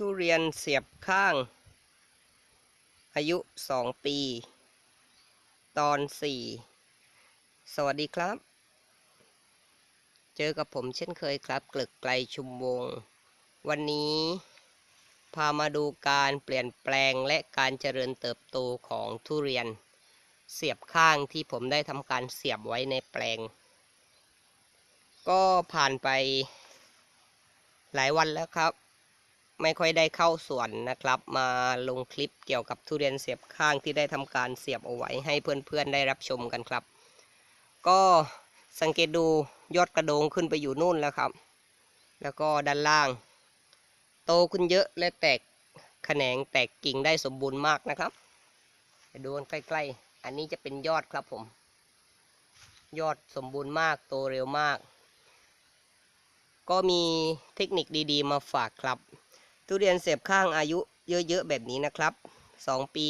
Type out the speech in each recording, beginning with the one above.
ทุเรียนเสียบข้าง อายุสองปี ตอนสี่สวัสดีครับ เจอกับผมเช่นเคยครับเกลึกไกลชุมวง วันนี้ พามาดูการเปลี่ยนแปลงและการเจริญเติบโตของทุเรียน เสียบข้างที่ผมได้ทำการเสียบไว้ในแปลง ก็ผ่านไปหลายวันแล้วครับ ไม่ค่อยได้เข้าสวนนะครับ มาลงคลิปเกี่ยวกับทุเรียนเสียบข้างที่ได้ทำการเสียบเอาไว้ให้เพื่อนๆได้รับชมกันครับ ก็สังเกตดูยอดกระโดงขึ้นไปอยู่นู่นแล้วครับ แล้วก็ด้านล่าง โตขึ้นเยอะและแตกแขนงแตกกิ่งได้สมบูรณ์มากนะครับไปดูกันใกล้ๆ อันนี้จะเป็นยอดครับผม ยอดสมบูรณ์มากโตเร็วมาก ก็มีเทคนิคดีๆ มาฝากครับ ทุเรียนเสียบข้างอายุเยอะๆแบบนี้นะครับ 2 ปี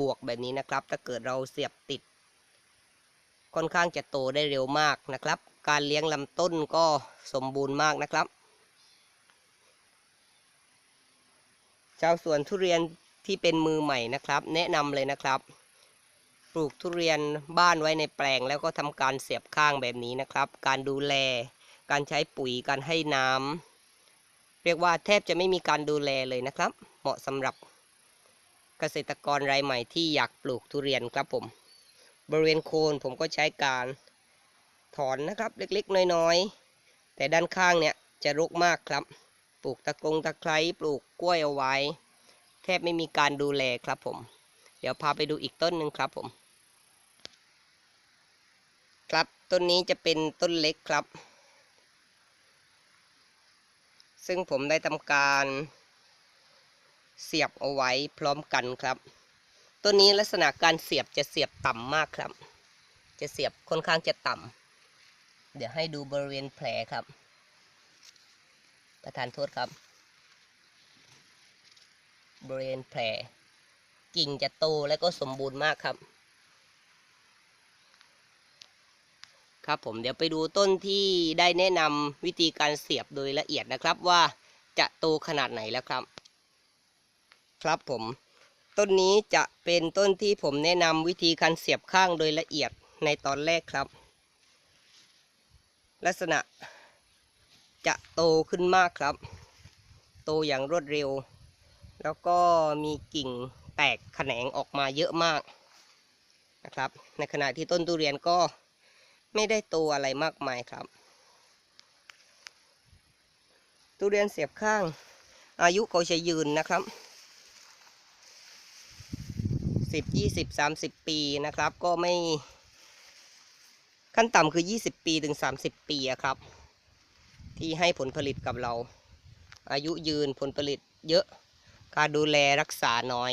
บวกแบบนี้นะครับ ถ้าเกิดเราเสียบติด ค่อนข้างจะโตได้เร็วมากนะครับ การเลี้ยงลำต้นก็สมบูรณ์มากนะครับ ชาวสวนทุเรียนที่เป็นมือใหม่นะครับ แนะนำเลยนะครับ ปลูกทุเรียนบ้านไว้ในแปลงแล้วก็ทำการเสียบข้างแบบนี้นะครับ การดูแล การใช้ปุ๋ยการให้น้ำ เรียกว่าแทบจะไม่มีการดูแลเลยนะครับ เหมาะสำหรับเกษตรกรรายใหม่ที่อยากปลูกทุเรียนครับผม บริเวณโคนผมก็ใช้การถอนนะครับเล็กๆ น้อยๆ แต่ด้านข้างเนี่ยจะรกมากครับ ปลูกตะกรงตะไคร้ปลูกกล้วยเอาไว้ แทบไม่มีการดูแลครับผม เดี๋ยวพาไปดูอีกต้นหนึ่งครับผม ครับต้นนี้จะเป็นต้นเล็กครับ ซึ่งผมได้ทำการเสียบเอาไว้พร้อมกันครับต้นนี้ลักษณะการเสียบจะเสียบต่ำมากครับ จะเสียบค่อนข้างจะต่ำเดี๋ยวให้ดูบริเวณแผลครับ ประทานโทษครับ บริเวณแผลกิ่งจะโตและก็สมบูรณ์มากครับ ครับผมเดี๋ยวไปดูต้นที่ได้แนะนำวิธีการเสียบโดยละเอียดนะครับว่าจะโตขนาดไหนแล้วครับ ครับผม ต้นนี้จะเป็นต้นที่ผมแนะนำวิธีการเสียบข้างโดยละเอียดในตอนแรกครับ ลักษณะจะโตขึ้นมากครับ โตอย่างรวดเร็ว แล้วก็มีกิ่งแตกแขนงออกมาเยอะมากนะครับ ในขณะที่ต้นทุเรียนก็ ไม่ได้โตอะไรมากมายครับ ทุเรียนเสียบข้าง อายุเขาจะยืนนะครับสิบยี่สิบสามสิบปีนะครับ ก็ไม่ ขั้นต่ำคือยี่สิบปีถึงสามสิบปีครับ ที่ให้ผลผลิตกับเรา อายุยืนผลผลิตเยอะ การดูแลรักษาน้อย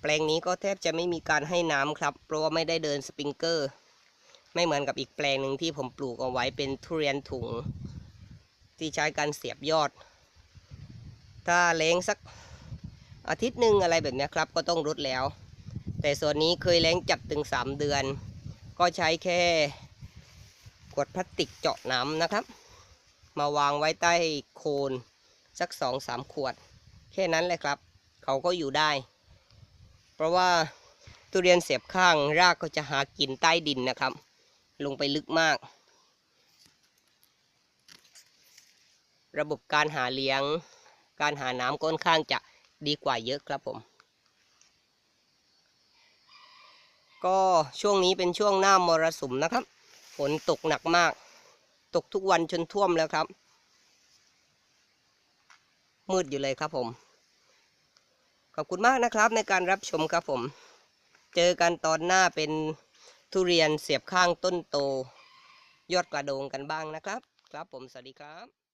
แปลงนี้ก็แทบจะไม่มีการให้น้ำครับ เพราะว่าไม่ได้เดินสปริงเกอร์ ไม่เหมือนกับอีกแปลงหนึ่งที่ผมปลูกเอาไว้เป็นทุเรียนถุง ที่ใช้การเสียบยอด ถ้าเล้งสักอาทิตย์หนึ่งอะไรแบบนี้ครับ ก็ต้องรุดแล้ว แต่ส่วนนี้เคยเล้งจัดถึง 3 เดือน ก็ใช้แค่ขวดพลาสติกเจาะน้ำนะครับ มาวางไว้ใต้โคนสักสองสามขวด แค่นั้นแหละครับ เขาก็อยู่ได้ เพราะว่าทุเรียนเสียบข้างรากก็จะหากินใต้ดินนะครับ ลงไปลึกมาก ระบบการหาเลี้ยง การหาน้ำค่อนข้างจะดีกว่าเยอะครับผม ก็ช่วงนี้เป็นช่วงหน้ามรสุมนะครับ ฝนตกหนักมาก ตกทุกวันจนท่วมแล้วครับ มืดอยู่เลยครับผม ขอบคุณมากนะครับในการรับชมครับผม เจอกันตอนหน้าเป็น ทุเรียนเสียบข้างต้นโต ยอดกระโดงกันบ้างนะครับ ครับผมสวัสดีครับ